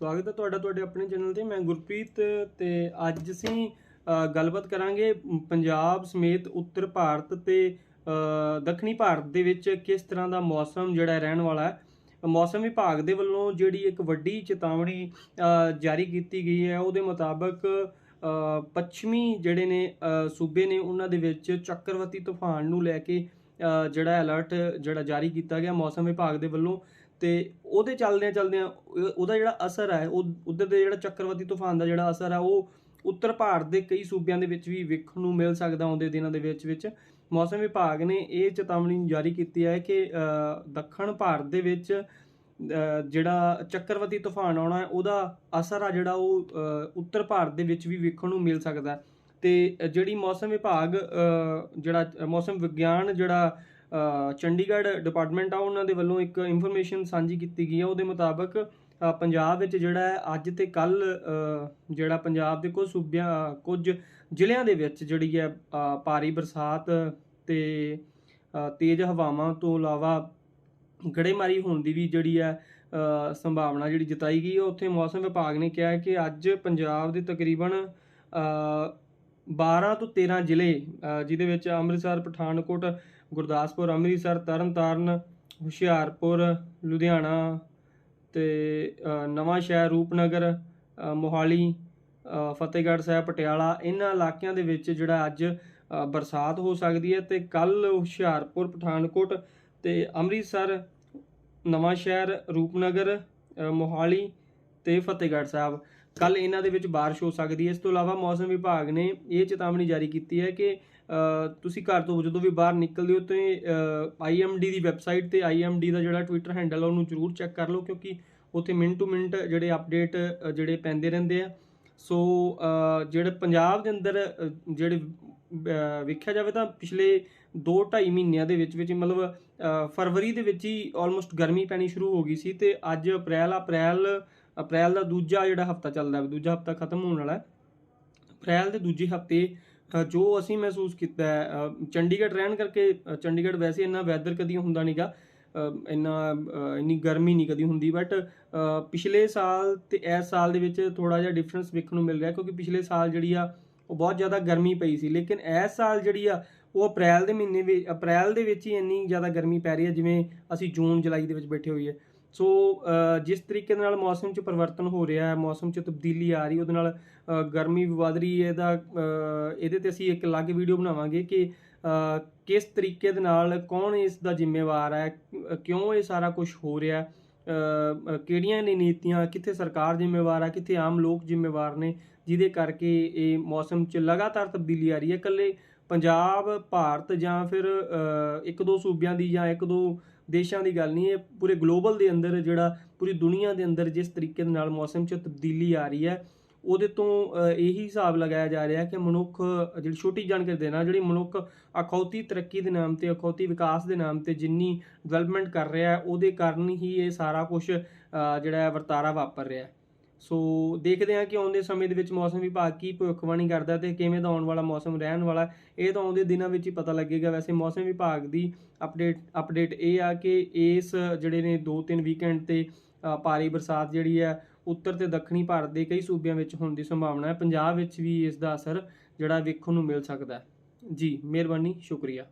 ਸਵਾਗਤ ਹੈ ਤੁਹਾਡਾ ਤੁਹਾਡੇ ਆਪਣੇ ਚੈਨਲ ਤੇ। ਮੈਂ ਗੁਰਪ੍ਰੀਤ ਤੇ ਅੱਜ ਅਸੀਂ ਗੱਲਬਾਤ ਕਰਾਂਗੇ ਪੰਜਾਬ ਸਮੇਤ ਉੱਤਰ ਭਾਰਤ ਤੇ ਦੱਖਣੀ ਭਾਰਤ ਦੇ ਵਿੱਚ ਕਿਸ ਤਰ੍ਹਾਂ ਦਾ ਮੌਸਮ ਜਿਹੜਾ ਰਹਿਣ ਵਾਲਾ ਹੈ। ਮੌਸਮ ਵਿਭਾਗ ਦੇ ਵੱਲੋਂ ਜਿਹੜੀ ਇੱਕ ਵੱਡੀ ਚੇਤਾਵਨੀ ਜਾਰੀ ਕੀਤੀ ਗਈ ਹੈ। ਉਹਦੇ ਮੁਤਾਬਕ ਪੱਛਮੀ ਜਿਹੜੇ ਨੇ ਸੂਬੇ ਨੇ ਉਹਨਾਂ ਦੇ ਵਿੱਚ ਚੱਕਰਵਤੀ ਤੂਫਾਨ ਨੂੰ ਲੈ ਕੇ ਜਿਹੜਾ ਅਲਰਟ ਜਿਹੜਾ ਜਾਰੀ ਕੀਤਾ ਗਿਆ ਮੌਸਮ ਵਿਭਾਗ ਦੇ ਵੱਲੋਂ। ਤੇ ਉਹਦੇ ਚੱਲਦਿਆਂ ਚੱਲਦਿਆਂ ਉਹਦਾ ਜਿਹੜਾ ਅਸਰ ਹੈ, ਉਹ ਉਧਰ ਦੇ ਜਿਹੜਾ ਚੱਕਰਵਾਤੀ ਤੂਫਾਨ ਦਾ ਜਿਹੜਾ ਅਸਰ ਹੈ, ਉਹ ਉੱਤਰ ਭਾਰਤ ਦੇ ਕਈ ਸੂਬਿਆਂ ਦੇ ਵਿੱਚ ਵੀ ਵੇਖਣ ਨੂੰ ਮਿਲ ਸਕਦਾ ਆਉਂਦੇ ਦਿਨਾਂ ਦੇ ਵਿੱਚ ਵਿੱਚ ਮੌਸਮ ਵਿਭਾਗ ਨੇ ਇਹ ਚੇਤਾਵਨੀ ਜਾਰੀ ਕੀਤੀ ਹੈ ਕਿ ਦੱਖਣ ਭਾਰਤ ਦੇ ਵਿੱਚ ਜਿਹੜਾ ਚੱਕਰਵਾਤੀ ਤੂਫਾਨ ਆਉਣਾ ਹੈ, ਉਹਦਾ ਅਸਰ ਆ ਜਿਹੜਾ ਉਹ ਉੱਤਰ ਭਾਰਤ ਦੇ ਵਿੱਚ ਵੀ ਵੇਖਣ ਨੂੰ ਮਿਲ ਸਕਦਾ ਹੈ। ਤੇ ਜਿਹੜੀ ਮੌਸਮ ਵਿਭਾਗ ਜਿਹੜਾ ਮੌਸਮ ਵਿਗਿਆਨ ਜਿਹੜਾ ਚੰਡੀਗੜ੍ਹ ਡਿਪਾਰਟਮੈਂਟ ਆ ਉਹਨਾਂ ਦੇ ਵੱਲੋਂ ਇੱਕ ਇਨਫੋਰਮੇਸ਼ਨ ਸਾਂਝੀ ਕੀਤੀ ਗਈ ਹੈ ਉਹਦੇ ਮੁਤਾਬਕ ਪੰਜਾਬ ਵਿੱਚ ਜਿਹੜਾ ਹੈ ਅੱਜ ਤੇ ਕੱਲ ਜਿਹੜਾ ਪੰਜਾਬ ਦੇ ਕੁਝ ਸੂਬਿਆਂ ਕੁਝ ਜ਼ਿਲ੍ਹਿਆਂ ਦੇ ਵਿੱਚ ਜਿਹੜੀ ਹੈ ਭਾਰੀ ਬਰਸਾਤ ਤੇ ਤੇਜ਼ ਹਵਾਵਾਂ ਤੋਂ ਇਲਾਵਾ ਗੜੇਮਾਰੀ ਹੋਣ ਦੀ ਵੀ ਜਿਹੜੀ ਹੈ ਸੰਭਾਵਨਾ ਜਿਹੜੀ ਜਤਾਈ ਗਈ ਹੈ ਉੱਥੇ ਮੌਸਮ ਵਿਭਾਗ ਨੇ ਕਿਹਾ ਹੈ ਕਿ ਅੱਜ ਪੰਜਾਬ ਦੇ ਤਕਰੀਬਨ ਅ, 12 ਤੋਂ 13 ਜ਼ਿਲ੍ਹੇ ਅ, ਜਿਹਦੇ ਵਿੱਚ ਅੰਮ੍ਰਿਤਸਰ ਪਠਾਨਕੋਟ ਗੁਰਦਾਸਪੁਰ ਅੰਮ੍ਰਿਤਸਰ ਤਰਨਤਾਰਨ ਹੁਸ਼ਿਆਰਪੁਰ ਲੁਧਿਆਣਾ ਤੇ ਅ, ਨਵਾਂ ਸ਼ਹਿਰ ਰੂਪਨਗਰ ਮੋਹਾਲੀ ਫਤਿਹਗੜ੍ਹ ਸਾਹਿਬ ਪਟਿਆਲਾ ਇਹਨਾਂ ਇਲਾਕਿਆਂ ਦੇ ਵਿੱਚ ਜਿਹੜਾ ਅੱਜ ਬਰਸਾਤ ਹੋ ਸਕਦੀ ਹੈ ਤੇ ਕੱਲ ਹੁਸ਼ਿਆਰਪੁਰ ਪਠਾਨਕੋਟ ਤੇ ਅੰਮ੍ਰਿਤਸਰ ਨਵਾਂ ਸ਼ਹਿਰ ਰੂਪਨਗਰ ਮੋਹਾਲੀ ਤੇ ਫਤਿਹਗੜ੍ਹ ਸਾਹਿਬ। ਕੱਲ ਇਹਨਾਂ ਦੇ ਵਿੱਚ ਬਾਰਿਸ਼ ਹੋ ਸਕਦੀ ਹੈ। ਇਸ ਤੋਂ ਇਲਾਵਾ ਮੌਸਮ ਵਿਭਾਗ ਨੇ ਇਹ ਚੇਤਾਵਨੀ ਜਾਰੀ ਕੀਤੀ ਹੈ ਕਿ ਤੁਸੀਂ ਘਰ ਤੋਂ ਜਦੋਂ ਵੀ ਬਾਹਰ ਨਿਕਲਦੇ ਹੋ ਤੇ ਆਈਐਮਡੀ ਦੀ ਵੈਬਸਾਈਟ ਤੇ ਆਈਐਮਡੀ ਦਾ ਜਿਹੜਾ ਟਵਿੱਟਰ ਹੈਂਡਲ ਆ, ਉਹਨੂੰ ਜ਼ਰੂਰ ਚੈੱਕ ਕਰ ਲਓ ਕਿਉਂਕਿ ਉੱਥੇ ਮਿੰਟ ਟੂ ਮਿੰਟ ਜਿਹੜੇ ਅਪਡੇਟ ਜਿਹੜੇ ਪੈਂਦੇ ਰਹਿੰਦੇ ਆ। ਸੋ ਜਿਹੜੇ ਪੰਜਾਬ ਦੇ ਅੰਦਰ ਜਿਹੜੇ ਵੇਖਿਆ ਜਾਵੇ ਤਾਂ ਪਿਛਲੇ 2.5 ਮਹੀਨਿਆਂ ਦੇ ਵਿੱਚ ਵਿੱਚ ਮਤਲਬ ਫਰਵਰੀ ਦੇ ਵਿੱਚ ਹੀ ਆਲਮੋਸਟ ਗਰਮੀ ਪੈਣੀ ਸ਼ੁਰੂ ਹੋ ਗਈ ਸੀ ਤੇ ਅੱਜ ਅਪ੍ਰੈਲ ਅਪ੍ਰੈਲ ਅਪ੍ਰੈਲ ਦਾ ਦੂਜਾ ਜਿਹੜਾ ਹਫਤਾ ਚੱਲਦਾ ਹੈ ਦੂਜਾ ਹਫਤਾ ਖਤਮ ਹੋਣ ਵਾਲਾ ਹੈ। ਅਪ੍ਰੈਲ ਦੇ ਦੂਜੇ ਹਫ਼ਤੇ ਜੋ ਅਸੀਂ ਮਹਿਸੂਸ ਕੀਤਾ ਹੈ ਚੰਡੀਗੜ੍ਹ ਰਹਿਣ ਕਰਕੇ ਚੰਡੀਗੜ੍ਹ ਵੈਸੇ ਇੰਨਾ ਵੈਦਰ ਕਦੀ ਹੁੰਦਾ ਨਹੀਂਗਾ ਇੰਨਾ ਇੰਨੀ ਗਰਮੀ ਨਹੀਂ ਕਦੀ ਹੁੰਦੀ ਬਟ ਪਿਛਲੇ ਸਾਲ ਤੇ ਇਸ ਸਾਲ ਦੇ ਵਿੱਚ ਥੋੜਾ ਜਿਹਾ ਡਿਫਰੈਂਸ ਵੇਖਣ ਨੂੰ ਮਿਲ ਰਿਹਾ, ਕਿਉਂਕਿ ਪਿਛਲੇ ਸਾਲ ਜਿਹੜੀ ਆ, ਉਹ ਬਹੁਤ ਜ਼ਿਆਦਾ ਗਰਮੀ ਪਈ ਸੀ, ਲੇਕਿਨ ਇਸ ਸਾਲ ਜਿਹੜੀ ਆ, ਉਹ ਅਪ੍ਰੈਲ ਦੇ ਮਹੀਨੇ ਵਿੱਚ, ਅਪ੍ਰੈਲ ਦੇ ਵਿੱਚ ਹੀ ਇੰਨੀ ਜ਼ਿਆਦਾ ਗਰਮੀ ਪੈ ਰਹੀ ਹੈ, ਜਿਵੇਂ ਅਸੀਂ ਜੂਨ ਜੁਲਾਈ ਦੇ ਵਿੱਚ ਬੈਠੇ ਹੋਈਏ। ਸੋ ਜਿਸ ਤਰੀਕੇ ਦੇ ਨਾਲ ਮੌਸਮ 'ਚ ਪਰਿਵਰਤਨ ਹੋ ਰਿਹਾ ਹੈ, ਮੌਸਮ 'ਚ ਤਬਦੀਲੀ ਆ ਰਹੀ, ਉਹਦੇ ਨਾਲ ਗਰਮੀ ਵੀ ਵੱਧ ਰਹੀ ਹੈ, ਇਹਦਾ ਇਹਦੇ ਤੇ ਅਸੀਂ ਇੱਕ ਅਲੱਗ ਵੀਡੀਓ ਬਣਾਵਾਂਗੇ ਕਿ ਕਿਸ ਤਰੀਕੇ ਦੇ ਨਾਲ ਕੌਣ ਇਸ ਦਾ ਜ਼ਿੰਮੇਵਾਰ ਹੈ ਕਿਉਂ ਇਹ ਸਾਰਾ ਕੁਝ ਹੋ ਰਿਹਾ ਕਿਹੜੀਆਂ ਨੇ ਨੀਤੀਆਂ, ਕਿੱਥੇ ਸਰਕਾਰ ਜ਼ਿੰਮੇਵਾਰ ਹੈ, ਕਿੱਥੇ ਆਮ ਲੋਕ ਜ਼ਿੰਮੇਵਾਰ ਨੇ, ਜਿਹਦੇ ਕਰਕੇ ਇਹ ਮੌਸਮ 'ਚ ਲਗਾਤਾਰ ਤਬਦੀਲੀ ਆ ਰਹੀ ਹੈ, ਇਕੱਲੇ ਪੰਜਾਬ, ਭਾਰਤ ਜਾਂ ਫਿਰ ਇੱਕ ਦੋ ਸੂਬਿਆਂ ਦੀ ਜਾਂ ਇੱਕ ਦੋ ਦੇਸ਼ਾਂ ਦੀ ਗੱਲ ਨਹੀਂ, ਇਹ ਪੂਰੇ ਗਲੋਬਲ ਦੇ ਅੰਦਰ ਜਿਹੜਾ ਪੂਰੀ ਦੁਨੀਆ ਦੇ ਅੰਦਰ ਜਿਸ ਤਰੀਕੇ ਦੇ ਨਾਲ ਮੌਸਮ 'ਚ ਤਬਦੀਲੀ ਆ ਰਹੀ ਹੈ, ਉਹਦੇ ਤੋਂ ਇਹੀ ਹਿਸਾਬ ਲਗਾਇਆ ਜਾ ਰਿਹਾ ਕਿ ਮਨੁੱਖ, ਜਿਹੜੀ ਛੋਟੀ ਜਾਣਕਾਰੀ ਦੇਣਾ, ਜਿਹੜੀ ਮਨੁੱਖ ਅਖੌਤੀ ਤਰੱਕੀ ਦੇ ਨਾਮ ਤੇ, ਅਖੌਤੀ ਵਿਕਾਸ ਦੇ ਨਾਮ ਤੇ ਜਿੰਨੀ ਡਿਵੈਲਪਮੈਂਟ ਕਰ ਰਿਹਾ, ਉਹਦੇ ਕਾਰਨ ਹੀ ਇਹ ਸਾਰਾ ਕੁਝ ਜਿਹੜਾ ਵਰਤਾਰਾ ਵਾਪਰ ਰਿਹਾ। ਹੈ ਸੋ ਦੇਖਦੇ ਹਾਂ ਕਿ ਆਉਂਦੇ ਸਮੇਂ ਦੇ ਵਿੱਚ ਮੌਸਮ ਵਿਭਾਗ ਕੀ ਭਵਿੱਖਬਾਣੀ ਕਰਦਾ ਤੇ ਕਿਵੇਂ ਦਾ ਆਉਣ ਵਾਲਾ ਮੌਸਮ ਰਹਿਣ ਵਾਲਾ ਇਹ ਤਾਂ ਆਉਂਦੇ ਦਿਨਾਂ ਵਿੱਚ ਹੀ ਪਤਾ ਲੱਗੇਗਾ। ਵੈਸੇ ਮੌਸਮ ਵਿਭਾਗ ਦੀ ਅਪਡੇਟ ਅਪਡੇਟ ਇਹ ਆ ਕਿ ਇਸ ਜਿਹੜੇ ਨੇ 2-3 ਵੀਕਐਂਡ ਤੇ ਭਾਰੀ ਬਰਸਾਤ ਜਿਹੜੀ ਹੈ, ਉੱਤਰ ਤੇ ਦੱਖਣੀ ਭਾਰਤ ਦੇ ਕਈ ਸੂਬਿਆਂ ਵਿੱਚ ਹੋਣ ਦੀ ਸੰਭਾਵਨਾ ਹੈ। ਪੰਜਾਬ ਵਿੱਚ ਵੀ ਇਸ ਦਾ ਅਸਰ ਜਿਹੜਾ ਵੇਖਣ ਨੂੰ ਮਿਲ ਸਕਦਾ ਜੀ, ਮਿਹਰਬਾਨੀ, ਸ਼ੁਕਰੀਆ।